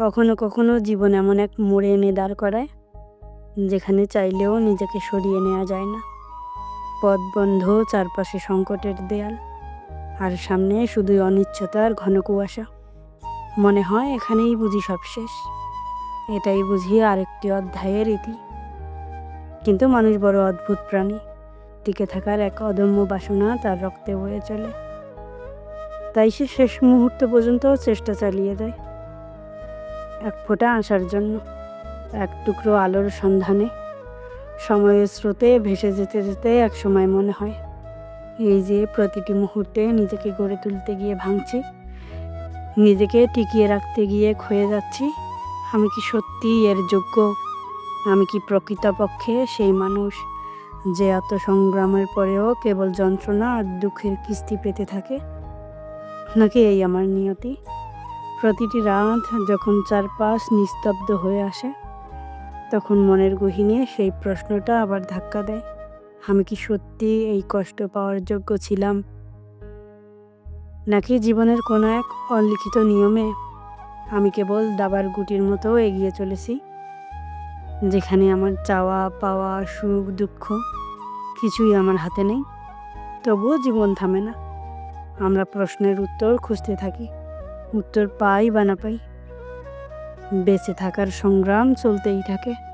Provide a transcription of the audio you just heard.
কখনো কখনো জীবন এমন এক মোড়ে এনে দাঁড় করায়, যেখানে চাইলেও নিজেকে সরিয়ে নেওয়া যায় না। পথ বন্ধ, চারপাশে সংকটের দেয়াল, আর সামনে শুধুই অনিশ্চয়তার ঘন কুয়াশা। মনে হয় এখানেই বুঝি সব শেষ। এটাই বুঝি আরেকটি অধ্যায়ের ইতি কিন্তু মানুষ বড় অদ্ভুত প্রাণী। টিকে থাকার এক অদম্য বাসনা তার রক্তে বয়ে চলে। তাই সে শেষ মুহূর্ত পর্যন্ত চেষ্টা চালিয়ে যায়। এক ফোঁটা আসার জন্য এক টুকরো আলোর সন্ধানে সময়ের স্রোতে ভেসে যেতে যেতে এক সময় মনে হয়, এই যে প্রতিটি মুহূর্তে নিজেকে গড়ে তুলতে গিয়ে ভাঙছি, নিজেকে টিকিয়ে রাখতে গিয়ে ক্ষয়ে যাচ্ছি, আমি কি সত্যি এর যোগ্য? আমি কি প্রকৃতপক্ষে সেই মানুষ যে এত সংগ্রামের পরেও কেবল যন্ত্রণা আর দুঃখের কিস্তি পেতে থাকে? নাকি এই আমার নিয়তি? প্রতিটি রাত যখন চারপাশ নিস্তব্ধ হয়ে আসে, তখন মনের গহিনে সেই প্রশ্নটা আবার ধাক্কা দেয়। আমি কি সত্যি এই কষ্ট পাওয়ার যোগ্য ছিলাম? নাকি জীবনের কোনো এক অলিখিত নিয়মে আমি কেবল দাবার গুটির মতো এগিয়ে চলেছি, যেখানে আমার চাওয়া পাওয়া সুখ দুঃখ কিছুই আমার হাতে নেই? তবুও জীবন থামে না। আমরা প্রশ্নের উত্তর খুঁজতে থাকি। উত্তর পাই বা না পাই। বেঁচে থাকার সংগ্রাম চলতেই থাকে।